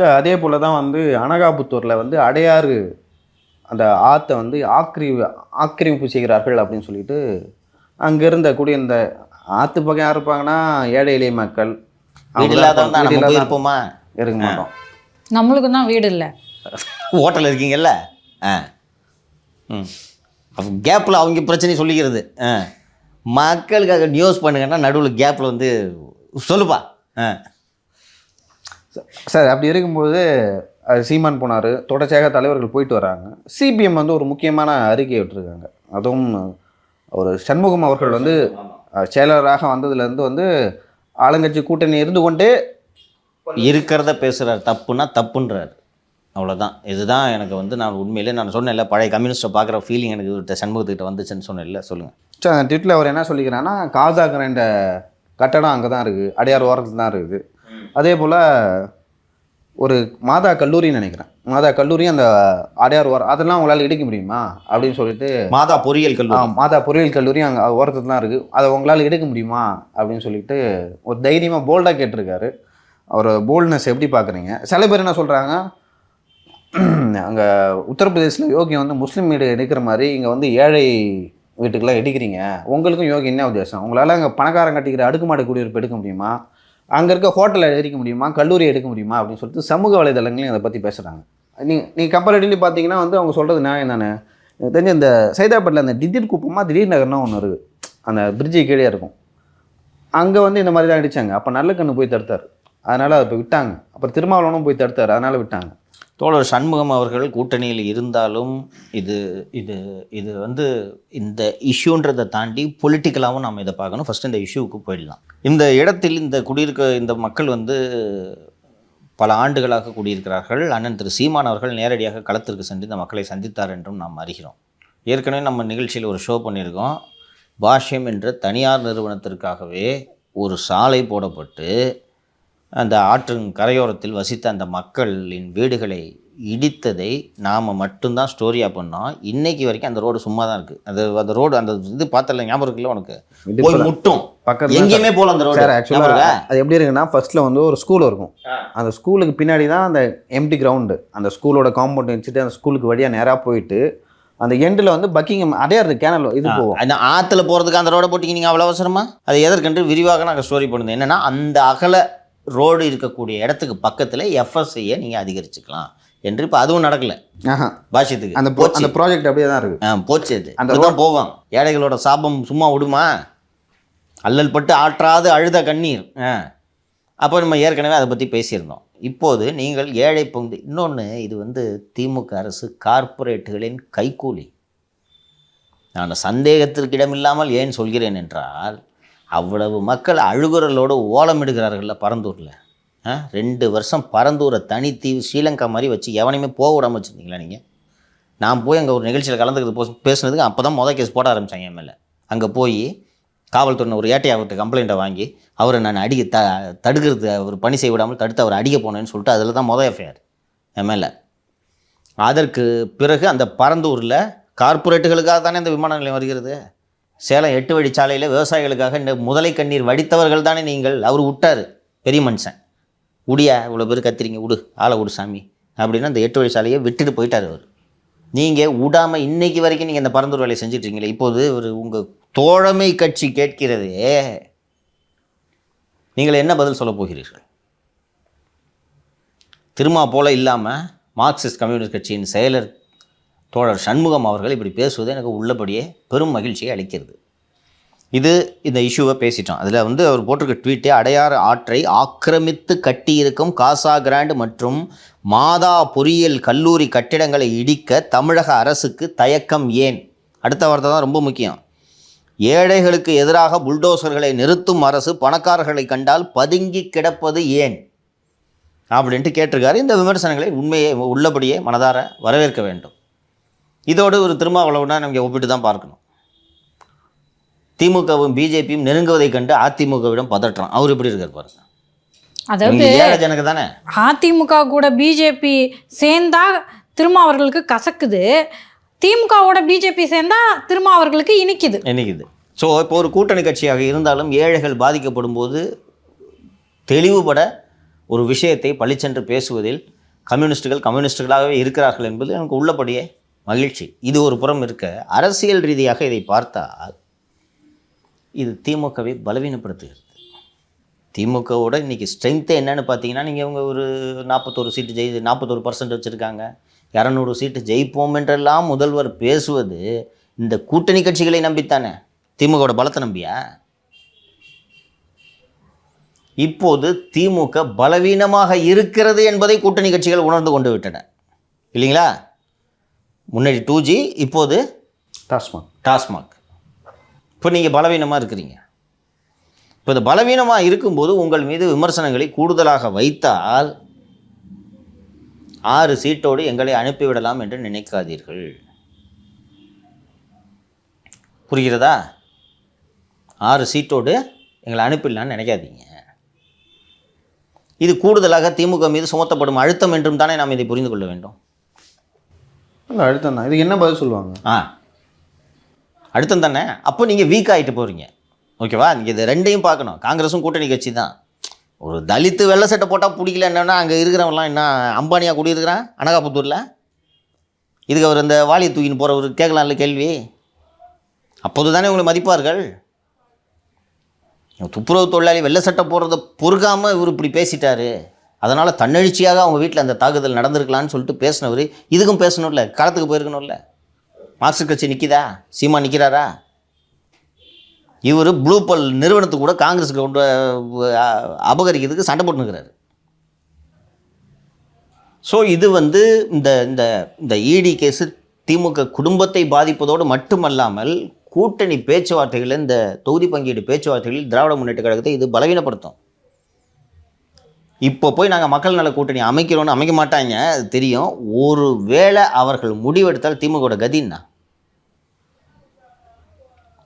Sir அதே போல் தான் வந்து அனகாபுத்தூரில் வந்து அடையாறு அந்த ஆற்றை வந்து ஆக்கிரமி ஆக்கிரமிப்பு செய்கிறார்கள் அப்படின்னு சொல்லிட்டு அங்கே இருந்த கூடிய இந்த ஆற்று பக்கம் யார் இருப்பாங்கன்னா? ஏழை எளிய மக்கள். போயிருப்போமா இருக்க மாட்டோம். நம்மளுக்கு தான் வீடு இல்லை. ஹோட்டல் இருக்கீங்கல்ல? ஆ. ம். அப்போ கேப்பில் அவங்க பிரச்சனையை சொல்லிக்கிறது. மக்களுக்காக நியூஸ் பண்ணுங்கன்னா நடுவில் கேப்பில் வந்து சொல்லுப்பா. ஆ. சார் அப்படி இருக்கும்போது அது சீமான் போனார் தொடர்ச்சியாக தலைவர்கள் போயிட்டு வராங்க. சிபிஎம் வந்து ஒரு முக்கியமான அறிக்கை விட்டுருக்காங்க. அதுவும் ஒரு சண்முகம் அவர்கள் வந்து செயலராக வந்ததுலேருந்து வந்து ஆளுங்கட்சி கூட்டணி இருந்து கொண்டே இருக்கிறத பேசுகிறார் தப்புன்னா தப்புன்றார். அவ்வளோதான் இதுதான் எனக்கு வந்து நான் உண்மையிலே நான் சொன்னேன்ல பழைய கம்யூனிஸ்ட்டை பார்க்குற ஃபீலிங் எனக்கு இவர்கிட்ட சண்முகத்துக்கிட்ட வந்துச்சுன்னு சொன்னேன்ல சொல்லுங்கள் சார் அந்த ட்விட்டில் அவர் என்ன சொல்லிக்கிறான்னா காசா கிரைண்ட கட்டடம் அங்கே தான் இருக்குது அடையார் ஓரத்தில் தான் இருக்குது. அதே போல் ஒரு மாதா கல்லூரின்னு நினைக்கிறேன். மாதா கல்லூரி அந்த அடையார் ஓரம் அதெல்லாம் உங்களால் இடிக்க முடியுமா? அப்படின்னு சொல்லிட்டு மாதா பொறியியல் கல்லூரி. மாதா பொறியியல் கல்லூரி அங்கே ஓரத்தில் தான் இருக்குது அதை உங்களால் எடுக்க முடியுமா? அப்படின்னு சொல்லிட்டு ஒரு தைரியமாக போல்டாக கேட்டிருக்காரு. அவர் போல்ட்னஸ் எப்படி பார்க்குறீங்க சில பேர் என்ன சொல்கிறாங்க அங்கே உத்தரப்பிரதேசில் யோகி வந்து முஸ்லீம் வீடு எடுக்கிற மாதிரி இங்கே வந்து ஏழை வீட்டுக்கெல்லாம் எடுக்கிறீங்க உங்களுக்கும் யோகி என்ன உத்தேசம் உங்களால் அங்கே பணக்காரன் கட்டிக்கிற அடுக்குமாடி குடியிருப்பு எடுக்க முடியுமா? அங்கே இருக்க ஹோட்டலை எடுக்க முடியுமா? கல்லூரி எடுக்க முடியுமா? அப்படின்னு சொல்லிட்டு சமூக வலைதளங்களையும் அதை பற்றி பேசுகிறாங்க நீ நீங்கள் கம்பேரிட்டிவ்லி பார்த்தீங்கன்னா வந்து அவங்க சொல்கிறது நியாயம் தானே? எனக்கு தெரிஞ்ச இந்த சைதாப்பேட்டில் அந்த திடீர் குப்பமாக திடீர் நகர்னா ஒன்று இருக்குது அந்த பிரிட்ஜு கீழே இருக்கும். அங்கே வந்து இந்த மாதிரி தான் அடித்தாங்க அப்போ நல்ல கண்ணு போய் தடுத்தார். அதனால் அதை போய் விட்டாங்க. அப்புறம் திருமாவளவனும் போய் தடுத்தார். அதனால் விட்டாங்க. தோழர் சண்முகம் அவர்கள் கூட்டணியில் இருந்தாலும் இது இது இது வந்து இந்த இஷ்யூன்றதை தாண்டி பொலிட்டிக்கலாகவும் நாம் இதை பார்க்கணும். ஃபஸ்ட் இந்த இஷ்யூவுக்கு போயிடலாம். இந்த இடத்தில் இந்த குடியிருக்க இந்த மக்கள் வந்து பல ஆண்டுகளாக குடியிருக்கிறார்கள். அண்ணன் திரு சீமான் அவர்கள் நேரடியாக களத்திற்கு சென்று இந்த மக்களை சந்தித்தார் என்றும் நாம் அறிகிறோம். ஏற்கனவே நம்ம நிகழ்ச்சியில் ஒரு ஷோ பண்ணியிருக்கோம். பாஷ்யம் என்ற தனியார் நிறுவனத்திற்காகவே ஒரு சாலை போடப்பட்டு அந்த ஆற்றின் கரையோரத்தில் வசித்த அந்த மக்களின் வீடுகளை இடித்ததை நாம் மட்டும்தான் ஸ்டோரியாக பண்ணோம். இன்னைக்கு வரைக்கும் அந்த ரோடு சும்மா தான் இருக்குது அது அந்த ரோடு அந்த இது பார்த்தல ஞாபகம் இருக்குல்ல உனக்கு? போய் முட்டும். பக்கத்துல எங்கேயுமே போல அந்த ரோடு ஆக்சுவலாக? அது எப்படி இருக்குன்னா ஃபர்ஸ்ட்டில் வந்து ஒரு ஸ்கூல் இருக்கும். அந்த ஸ்கூலுக்கு பின்னாடி தான் அந்த எம்டி கிரவுண்டு அந்த ஸ்கூலோட காம்பவுண்ட் வச்சுட்டு அந்த ஸ்கூலுக்கு வழியாக நேராக போயிட்டு அந்த எண்டில் வந்து பக்கிங்கம் அடையாறு கேனல் இது போகும். அந்த ஆற்றுல போகிறதுக்கு அந்த ரோடை போட்டிங்க நீங்கள் அவ்வளோ அவசரமா? அது எதற்கென்று விரிவாக நாங்கள் ஸ்டோரி பண்ணுது என்னென்னா அந்த அகல ரோடு இருக்கக்கூடிய இடத்துக்கு பக்கத்தில் எஃப்எஸ்ஐயை நீங்கள் அதிகரிச்சுக்கலாம். என்று இப்போ அதுவும் நடக்கல. ஆஹா. பாஷ்யத்துக்கு. அந்த அந்த ப்ராஜெக்ட் அப்படியே தான் இருக்குது ஆ போச்சு அது. அந்த தான் போகும் ஏழைகளோட சாபம் சும்மா விடுமா? அல்லல் பட்டு ஆற்றாது அழுத கண்ணீர். ஆ. அப்போ நம்ம ஏற்கனவே அதை பற்றி பேசியிருந்தோம். இப்போது நீங்கள் ஏழை பங்கு இன்னொன்று இது வந்து திமுக அரசு கார்ப்பரேட்டுகளின் கைக்கூலி நான் சந்தேகத்திற்கு இடமில்லாமல் ஏன் சொல்கிறேன் என்றால் அவ்வளவு மக்கள் அழுகுறலோடு ஓலமிடுகிறார்கள்ல பரந்தூரில். ஆ ரெண்டு வருஷம் பரந்தூரை தனித்தீவு ஸ்ரீலங்கா மாதிரி வச்சு எவனையுமே போக விடாமல் வச்சுருந்தீங்களா நீங்கள் நான் போய் அங்கே ஒரு நிகழ்ச்சியில் கலந்துக்கிறது போ பேசுனதுக்கு அப்போ தான் மொதல் கேஸ் போட ஆரம்பித்தாங்க என் மேலே. அங்கே போய் காவல்துறை ஒரு ஏட்டை அவர்கிட்ட கம்ப்ளைண்ட்டை வாங்கி அவரை நான் அடிக்க த தடுக்கிறது அவர் பணி செய்ய விடாமல் தடுத்து அவர் அடிக்க போனேன்னு சொல்லிட்டு அதில் தான் மொதல் எஃப்ஐஆர் என் மேலே. அதற்கு பிறகு அந்த பரந்தூரில் கார்ப்பரேட்டுகளுக்காக தானே இந்த விமான நிலையம் வருகிறது? சேலம் எட்டு வழிச்சாலையில் விவசாயிகளுக்காக இந்த முதலை கண்ணீர் வடித்தவர்கள் தானே நீங்கள். அவர் விட்டார் பெரிய மனுஷன். உடியா இவ்வளோ பேர் கத்திரிங்க விடு ஆளை விடு சாமி. அப்படின்னு அந்த எட்டு வழிச்சாலையை விட்டுட்டு போயிட்டார் அவர். நீங்கள் விடாமல் இன்னைக்கு வரைக்கும் நீங்கள் இந்த பரந்தூர் வேலையை செஞ்சிட்ருக்கீங்களே இப்போது ஒரு உங்கள் தோழமை கட்சி கேட்கிறதே. நீங்கள் என்ன பதில் சொல்ல போகிறீர்கள்? திருமா போல இல்லாமல் மார்க்சிஸ்ட் கம்யூனிஸ்ட் கட்சியின் செயலர் தோழர் சண்முகம் அவர்கள் இப்படி பேசுவது எனக்கு உள்ளபடியே பெரும் மகிழ்ச்சியை அளிக்கிறது. இது இந்த இஷ்யூவை பேசிட்டோம். அதில் வந்து அவர் போட்டிருக்க ட்வீட்டே அடையாறு ஆற்றை ஆக்கிரமித்து கட்டியிருக்கும் காசா கிராண்ட் மற்றும் மாதா பொறியியல் கல்லூரி கட்டிடங்களை இடிக்க தமிழக அரசுக்கு தயக்கம் ஏன்? அடுத்த வார்த்தை தான் ரொம்ப முக்கியம். ஏழைகளுக்கு எதிராக புல்டோசர்களை நிறுத்தும் அரசு பணக்காரர்களை கண்டால் பதுங்கி கிடப்பது ஏன்? அப்படின்ட்டு கேட்டிருக்காரு. இந்த விமர்சனங்களை உண்மையை உள்ளபடியே மனதார வரவேற்க வேண்டும். இதோடு ஒரு திருமாவளவனா நம்ம ஒப்பிட்டு தான் பார்க்கணும். திமுகவும் பிஜேபியும் நெருங்குவதைக் கண்டு அதிமுகவிடம் பதற்றம். அவர் எப்படி இருக்கார் பாருங்க. அதாவது தானே? அதிமுக கூட பிஜேபி சேர்ந்தா திரும்ப அவர்களுக்கு கசக்குது. திமுகவோட பிஜேபி சேர்ந்தா திரும்ப அவர்களுக்கு இனிக்குது. நினைக்குது ஸோ இப்போ ஒரு கூட்டணி கட்சியாக இருந்தாலும் ஏழைகள் பாதிக்கப்படும் போது தெளிவுபட ஒரு விஷயத்தை பளிச்சென்று பேசுவதில் கம்யூனிஸ்டுகள் கம்யூனிஸ்டுகளாகவே இருக்கிறார்கள் என்பது எனக்கு உள்ளபடியே மகிழ்ச்சி. இது ஒரு புறம் இருக்க அரசியல் ரீதியாக இதை பார்த்தால் இது திமுகவை பலவீனப்படுத்துகிறது. திமுகவோட இன்னைக்கு ஸ்ட்ரென்த்து என்னென்னு பார்த்தீங்கன்னா நீங்கள் இவங்க ஒரு நாற்பத்தோரு சீட்டு ஜெயி நாற்பத்தோரு பர்சன்ட் வச்சுருக்காங்க. இரநூறு சீட்டு ஜெயிப்போம் என்றெல்லாம் முதல்வர் பேசுவது இந்த கூட்டணி கட்சிகளை நம்பித்தானே? திமுகவோட பலத்தை நம்பியா? இப்போது திமுக பலவீனமாக இருக்கிறது என்பதை கூட்டணி கட்சிகள் உணர்ந்து கொண்டு விட்டன. இல்லைங்களா? முன்னாடி டூ ஜி இப்போது டாஸ்மாக். டாஸ்மாக். இப்போ நீங்கள் பலவீனமாக இருக்கிறீங்க. இப்போ இந்த பலவீனமாக இருக்கும்போது உங்கள் மீது விமர்சனங்களை கூடுதலாக வைத்தால் ஆறு சீட்டோடு எங்களை அனுப்பிவிடலாம் என்று நினைக்காதீர்கள். புரிகிறதா? ஆறு சீட்டோடு எங்களை அனுப்பிடலான்னு நினைக்காதீங்க. இது கூடுதலாக திமுக மீது சுமத்தப்படும் அழுத்தம் என்றும் தானே நாம் இதை புரிந்து கொள்ள வேண்டும். இல்லை அழுத்தம் தான் இதுக்கு என்ன பதில் சொல்லுவாங்க? ஆ. அழுத்தம் தானே அப்போ நீங்கள் வீக் ஆகிட்டு போகிறீங்க ஓகேவா நீங்கள் இது ரெண்டையும் பார்க்கணும். காங்கிரஸும் கூட்டணி கட்சி தான். ஒரு தலித்து வெள்ளை சட்டை போட்டால் பிடிக்கல என்னென்னா அங்கே இருக்கிறவங்களாம் என்ன அம்பானியாக குடியிருக்கிறான்? அனகாபுத்தூரில்? இதுக்கு அவர் இந்த வாலியை தூக்கின்னு போகிறவர் கேட்கலாம்ல கேள்வி? அப்போது தானே உங்களை மதிப்பார்கள்? துப்புரவு தொழிலாளி வெள்ளை சட்டை போடுறத பொறுக்காமல் இவர் இப்படி பேசிட்டாரு. அதனால் தன்னெழுச்சியாக அவங்க வீட்டில் அந்த தாக்குதல் நடந்திருக்கலான்னு சொல்லிட்டு பேசினவர் இதுக்கும் பேசணும்ல களத்துக்கு போயிருக்கணும்ல. மார்க்சிஸ்ட் கட்சி நிற்கிதா சீமா நிற்கிறாரா இவர் ப்ளூ பல் நிறுவனத்துக்கு கூட காங்கிரஸ் கொண்டு அபகரிக்கிறதுக்கு சண்டை போட்டுனுக்கிறாரு ஸோ இது வந்து இந்த இந்த இந்த இடி கேஸு திமுக குடும்பத்தை பாதிப்பதோடு மட்டுமல்லாமல் கூட்டணி பேச்சுவார்த்தைகளில் இந்த தொகுதி பங்கீடு பேச்சுவார்த்தைகளில் திராவிட முன்னேற்ற கழகத்தை இது பலவீனப்படுத்தும். இப்போ போய் நாங்கள் மக்கள் நல கூட்டணி அமைக்கிறோன்னு அமைக்க மாட்டாங்க அது தெரியும். ஒரு வேளை அவர்கள் முடிவெடுத்தால் திமுகவோட கதின்னா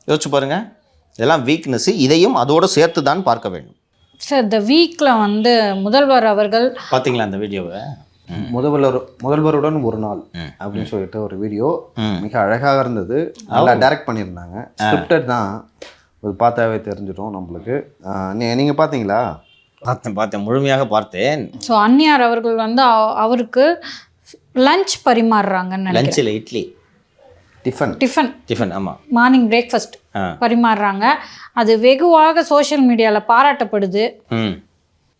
யோசிச்சு பாருங்க. இதெல்லாம் வீக்னஸ் இதையும் அதோடு சேர்த்து தான் பார்க்க வேண்டும். சார் இந்த வீக்கில் வந்து முதல்வர் அவர்கள் பார்த்தீங்களா அந்த வீடியோவை? முதல்வர் முதல்வருடன் ஒரு நாள். அப்படின்னு சொல்லிட்டு ஒரு வீடியோ. மிக அழகாக இருந்தது. நல்லா டைரக்ட் பண்ணியிருந்தாங்க. ஸ்கிரிப்டட் தான். அது பார்த்தாவே தெரிஞ்சிடும் நம்மளுக்கு. ஆஹ் நீ- நீங்க பார்த்தீங்களா பார்த்தேன் பார்த்தேன் முழுமையாக பார்த்தேன். ஸோ அந்நியார் அவர்கள் வந்து அவ- அவருக்கு லஞ்ச் பரிமாறுறாங்கன்னு நினைக்கிறேன். லஞ்சில் இட்லி. டிஃபன் டிஃபன் டிஃபன் ஆமாம் மார்னிங் பிரேக்ஃபாஸ்ட் பரிமாறுறாங்க. அது வெகுவாக சோஷியல் மீடியாவில் பாராட்டப்படுது. ம்.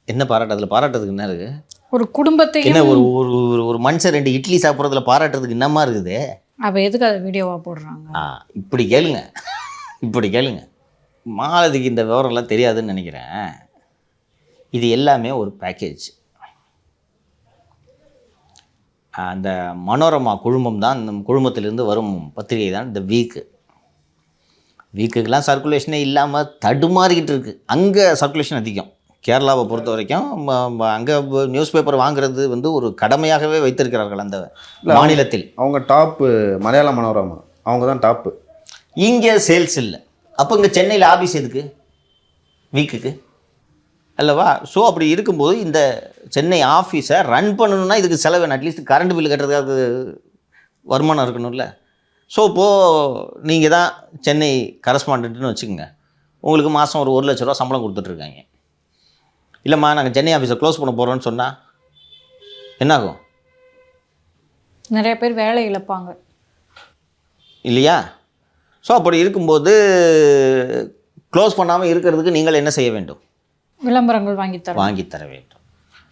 என்ன பாராட்டு? அதில் பாராட்டுறதுக்கு என்ன இருக்குது ஒரு குடும்பத்தையும் என்ன ஒரு ஒரு ஒரு- ஒரு மனுஷன் ரெண்டு இட்லி சாப்பிட்றதுல பாராட்டுறதுக்கு என்னமா இருக்குது? அவ எதுக்கு அதை வீடியோவாக போடுறாங்க? ஆ இப்படி கேளுங்க. இப்படி கேளுங்க. மாலதிக்கு இந்த விவரம்லாம் தெரியாதுன்னு நினைக்கிறேன். இது எல்லாமே ஒரு பேக்கேஜ் அந்த மனோரமா குழுமம் தான் இந்த குழுமத்திலிருந்து வரும் பத்திரிகை தான் இந்த வீக்கு. வீக்குக்கெல்லாம் சர்க்குலேஷனே இல்லாமல் தடுமாறிக்கிட்டு இருக்குது அங்கே சர்க்குலேஷன் அதிகம். கேரளாவை பொறுத்த வரைக்கும் அங்கே நியூஸ் பேப்பர் வாங்குறது வந்து ஒரு கடமையாகவே வைத்திருக்கிறார்கள் அந்த மாநிலத்தில். அவங்க டாப்பு மலையாள மனோரமா. அவங்க தான் டாப்பு இங்கே சேல்ஸ் இல்லை. அப்போ இங்கே சென்னையில் ஆஃபீஸ் எதுக்கு? வீக்குக்கு? அல்லவா? ஸோ அப்படி இருக்கும்போது இந்த சென்னை ஆஃபீஸை ரன் பண்ணணும்னா இதுக்கு செலவு வேணும் அட்லீஸ்ட் கரண்ட் பில் கட்டுறதுக்காக வருமானம் இருக்கணும்ல. ஸோ இப்போது நீங்கள் தான் சென்னை கரஸ்பாண்டன்ட்னு வச்சுக்கோங்க. உங்களுக்கு மாதம் ஒரு ஒரு லட்ச ரூபா சம்பளம் கொடுத்துட்ருக்காங்க இல்லைம்மா நாங்கள் சென்னை ஆஃபீஸை க்ளோஸ் பண்ண போகிறோன்னு சொன்னால் என்னாகும்? நிறைய பேர் வேலை இழப்பாங்க. இல்லையா? ஸோ அப்படி இருக்கும்போது க்ளோஸ் பண்ணாமல் இருக்கிறதுக்கு நீங்கள் என்ன செய்ய வேண்டும்? விளம்பரங்கள் வாங்கி தரோம் வாங்கி தர வேண்டும்.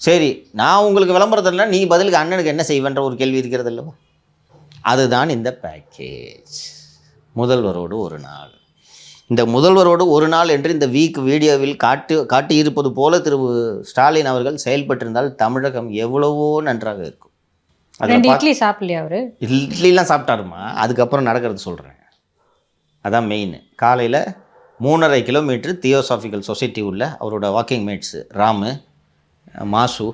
சரி நான் உங்களுக்கு விளம்பரம் தரல நீ பதிலுக்கு அண்ணனுக்கு என்ன செய்வேன்ற ஒரு கேள்வி இருக்கிறது அல்லவா அதுதான் இந்த பேக்கேஜ் முதல்வரோடு ஒரு நாள். இந்த முதல்வரோடு ஒரு நாள் என்று இந்த வீக் வீடியோவில் காட்டு காட்டியிருப்பது போல திரு ஸ்டாலின் அவர்கள் செயல்பட்டிருந்தால் தமிழகம் எவ்வளவோ நன்றாக இருக்கும். ரெண்டு இட்லி சாப்பிடலையா அவரு? இட்லிலாம் சாப்பிட்டாருமா? அதுக்கப்புறம் நடக்கிறது சொல்கிறேன் அதான் மெயின் காலையில் மூணரை கிலோமீட்டர் தியோசாஃபிக்கல் சொசைட்டி உள்ள அவரோட வாக்கிங் மேட்ஸு ராமு மாசு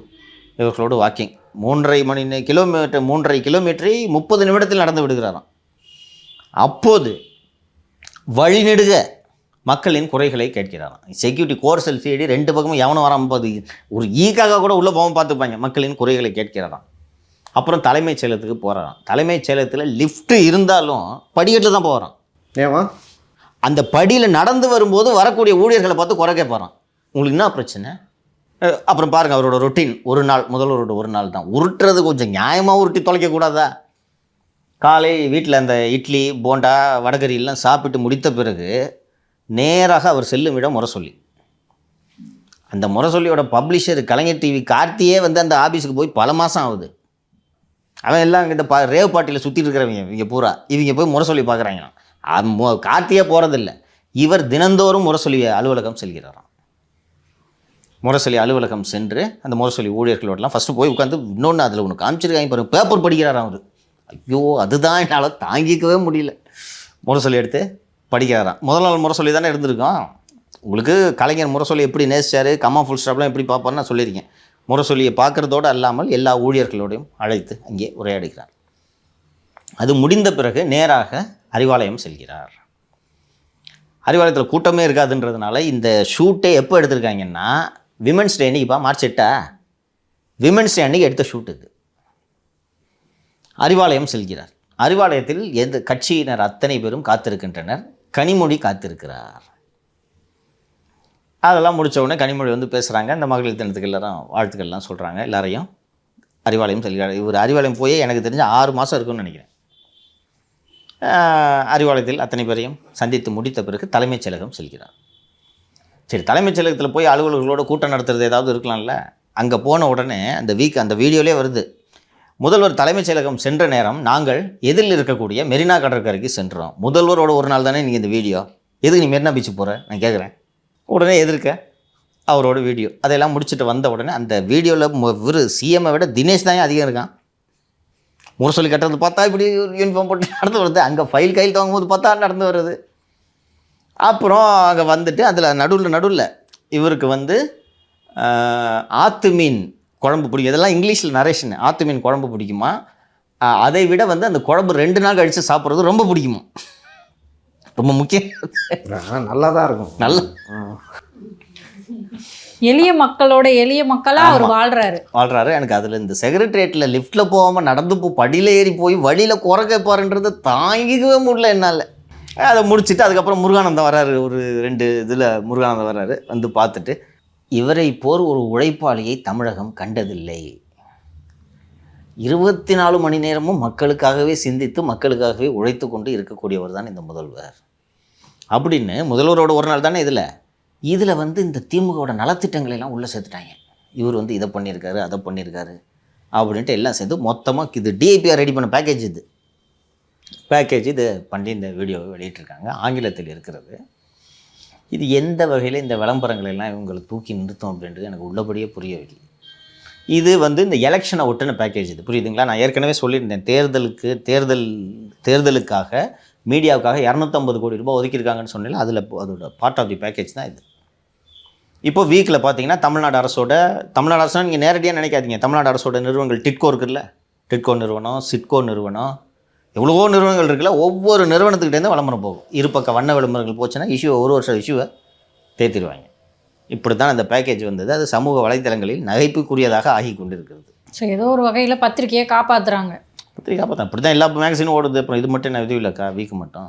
இவர்களோடு வாக்கிங் மூன்றரை மணி கிலோமீட்டர் மூன்றரை கிலோமீட்டரை முப்பது நிமிடத்தில் நடந்து விடுகிறாராம். அப்போது வழிநெடுக மக்களின் குறைகளை கேட்கிறாராம். செக்யூரிட்டி கோர் செல்ஃபியடி ரெண்டு பக்கமும் எவனும் வராமல் பார்த்து ஒரு ஈக்காக கூட உள்ளே போகாமல் பார்த்துப்பாங்க. மக்களின் குறைகளை கேட்கிறாராம். அப்புறம் தலைமைச் செயலகத்துக்கு போகிறாராம் தலைமைச் செயலத்தில் லிஃப்ட்டு இருந்தாலும் படிக்கட்டில் தான் போகிறான் ஏமா அந்த படியில் நடந்து வரும்போது வரக்கூடிய ஊழியர்களை பார்த்து குறை கேட்பாராம். உங்களுக்கு என்ன பிரச்சனை? அப்புறம் பாருங்கள் அவரோட ரொட்டீன் ஒரு நாள் முதல்வரோட ஒரு நாள் தான். உருட்டுறது கொஞ்சம் நியாயமாக உருட்டி தொலைக்கக்கூடாதா காலை வீட்டில் அந்த இட்லி போண்டா வடகரி எல்லாம் சாப்பிட்டு முடித்த பிறகு நேராக அவர் செல்லும் இடம் முரசொல்லி அந்த முரசொல்லியோட பப்ளிஷர் கலைஞர் டிவி கார்த்தியே வந்து அந்த ஆஃபீஸுக்கு போய் பல மாதம் ஆகுது. அவன் எல்லாம் இந்த பா ரேவ் பாட்டியில் சுற்றிட்டு இருக்கிறவங்க இவங்க பூரா. இவங்க போய் முரசொல்லி பார்க்குறாங்களாம். கார்த்தியே போகிறதில்ல இவர் தினந்தோறும் முரசொலி அலுவலகம் செல்கிறாராம். முரசொலி அலுவலகம் சென்று அந்த முரசொலி ஊழியர்களோடலாம் ஃபஸ்ட்டு போய் உட்காந்து இன்னொன்று அதில் ஒன்று காமிச்சிருக்காங்க பாருங்க பேப்பர் படிக்கிறாராம் அவர். ஐயோ அதுதான் என்னால் தாங்கிக்கவே முடியல. முரசொலி எடுத்து படிக்கிறாராம். முதல் நாள் முரசொலி தானே இருந்திருக்கோம். உங்களுக்கு கலைஞர் முரசொலி எப்படி நேசிச்சார் கம்மா ஃபுல் ஸ்டாப்லாம் எப்படி பார்ப்பாருன்னு நான் சொல்லியிருக்கேன். முரசொலியை பார்க்குறதோடு அல்லாமல் எல்லா ஊழியர்களோடையும் அழைத்து அங்கே உரையாடுகிறார். அது முடிந்த பிறகு நேராக அறிவாலயம் செல்கிறார். அறிவாலயத்தில் கூட்டமே இருக்காதுன்றதுனால இந்த ஷூட்டே எப்போ எடுத்திருக்காங்கன்னா விமென்ஸ் டே அன்னைக்குப்பா மார்ச் எட்டா? விமென்ஸ் டே அன்னைக்கு எடுத்த ஷூட் இது. அறிவாலயம் செல்கிறார். அறிவாலயத்தில் எந்த கட்சியினர் அத்தனை பேரும் காத்திருக்கின்றனர். கனிமொழி காத்திருக்கிறார். அதெல்லாம் முடிச்ச உடனே கனிமொழி வந்து பேசுகிறாங்க இந்த மகளிர் தினத்துக்கு எல்லாரும் வாழ்த்துக்கள்லாம் சொல்கிறாங்க எல்லாரையும் அறிவாலயம் செல்கிறார். இவர் அறிவாலயம் போய் எனக்கு தெரிஞ்ச ஆறு மாதம் இருக்கும்னு நினைக்கிறேன். அறிவாலயத்தில் அத்தனை பேரையும் சந்தித்து முடித்த பிறகு தலைமைச் செயலகம் செல்கிறார். சரி தலைமைச் செயலகத்தில் போய் அலுவலர்களோட கூட்டம் நடத்துறது ஏதாவது இருக்கலாம்ல? அங்கே போன உடனே அந்த வீக் அந்த வீடியோலே வருது. முதல்வர் தலைமைச் செயலகம் சென்ற நேரம் நாங்கள் எதிரில் இருக்கக்கூடிய மெரினா கடற்கரைக்கு சென்றோம். முதல்வரோட ஒரு நாள் தானே நீங்கள் இந்த வீடியோ? எதுக்கு நீ மெரினா பீச்சு போகிற நான் கேட்குறேன் உடனே எதிர்க்க அவரோட வீடியோ. அதெல்லாம் முடிச்சுட்டு வந்த உடனே அந்த வீடியோவில் இவர் சிஎம்மை விட தினேஷ் தான் அதிகம் இருக்கான். முரசொலி கட்டுறது பார்த்தா இப்படி யூனிஃபார்ம் போட்டு நடந்து வருது. அங்கே ஃபைல் கையில் வாங்கும்போது பார்த்தா நடந்து வருது. அப்புறம் அங்கே வந்துட்டு அதில் நடுவில் நடுவில் இவருக்கு வந்து ஆத்து மீன் குழம்பு பிடிக்கும். இதெல்லாம் இங்கிலீஷில் நரேஷன் ஆத்து மீன் குழம்பு பிடிக்குமா? அதை விட வந்து அந்த குழம்பு ரெண்டு நாள் கழித்து சாப்பிட்றது ரொம்ப பிடிக்குமா? ரொம்ப முக்கியம். நல்லா தான் இருக்கும். நல்ல. எளிய மக்களோட எளிய மக்களா அவர் வாழ்றாரு. வாழ்றாரு. எனக்கு அதில் இந்த செக்ரட்டரியேட்டில் லிஃப்ட்டில் போகாமல் நடந்து போ படியில் ஏறி போய் வழியில் குறை கேட்பாருன்றதை தாங்கிக்கவே முடியல என்னால். அதை முடிச்சுட்டு அதுக்கப்புறம் முருகானந்தம் வராரு ஒரு ரெண்டு இதில் முருகானந்தம் வராரு வந்து பார்த்துட்டு இவரை போர் ஒரு உழைப்பாளியை தமிழகம் கண்டதில்லை. இருபத்தி நாலு மணி நேரமும் மக்களுக்காகவே சிந்தித்து மக்களுக்காகவே உழைத்து கொண்டு இருக்கக்கூடியவர் தான் இந்த முதல்வர். அப்படின்னு முதல்வரோட ஒரு நாள் தானே இதில்? இதில் வந்து இந்த திமுகவோட நலத்திட்டங்களை எல்லாம் உள்ளே சேர்த்துட்டாங்க. இவர் வந்து இதை பண்ணியிருக்காரு அதை பண்ணியிருக்காரு அப்படின்ட்டு எல்லாம் சேர்ந்து மொத்தமாக இது டிஐபிஆர் ரெடி பண்ண பேக்கேஜ் இது. பேக்கேஜ் இது பண்ணி இந்த வீடியோவை வெளியிட்டிருக்காங்க ஆங்கிலத்தில் இருக்கிறது. இது எந்த வகையில் இந்த விளம்பரங்களை எல்லாம் இவங்களை தூக்கி நிறுத்தும் அப்படின்றது எனக்கு உள்ளபடியே புரியவில்லை. இது வந்து இந்த எலெக்ஷனை ஒட்டின பேக்கேஜ் இது. புரியுதுங்களா? நான் ஏற்கனவே சொல்லியிருந்தேன் தேர்தலுக்கு தேர்தல் தேர்தலுக்காக மீடியாவுக்காக இரநூத்தம்பது கோடி ரூபாய் ஒதுக்கியிருக்காங்கன்னு சொன்னேன் அதில் அதோட பார்ட் ஆஃப் தி பேக்கேஜ் தான் இது. இப்போ வீக்கில் பார்த்தீங்கன்னா தமிழ்நாடு அரசோட தமிழ்நாடு அரசு நீங்கள் நேரடியாக நினைக்காதீங்க. தமிழ்நாடு அரசோட நிறுவனங்கள் டிட்கோ இருக்குல்ல? டிட்கோ நிறுவனம் சிட்கோ நிறுவனம் எவ்வளவோ நிறுவனங்கள் இருக்குல்ல ஒவ்வொரு நிறுவனத்துக்கிட்டேருந்து விளம்பரம் போகும். இரு பக்க வண்ண விளம்பரங்கள் போச்சுன்னா இஷ்யூ ஒரு வருஷம் இஷ்யூவை தேத்திடுவாங்க. இப்படி தான் அந்த பேக்கேஜ் வந்தது. அது சமூக வலைத்தளங்களில் நகைப்புக்குரியதாக ஆகி கொண்டிருக்கிறது. ஸோ ஏதோ ஒரு வகையில் பத்திரிக்கையை காப்பாத்துறாங்க. பத்திரிக்கை பார்த்தா அப்படி தான் எல்லா மேகசினும் ஓடுது. அப்புறம் இது மட்டும் என்ன இது இல்லைக்கா வீக்கு மட்டும்.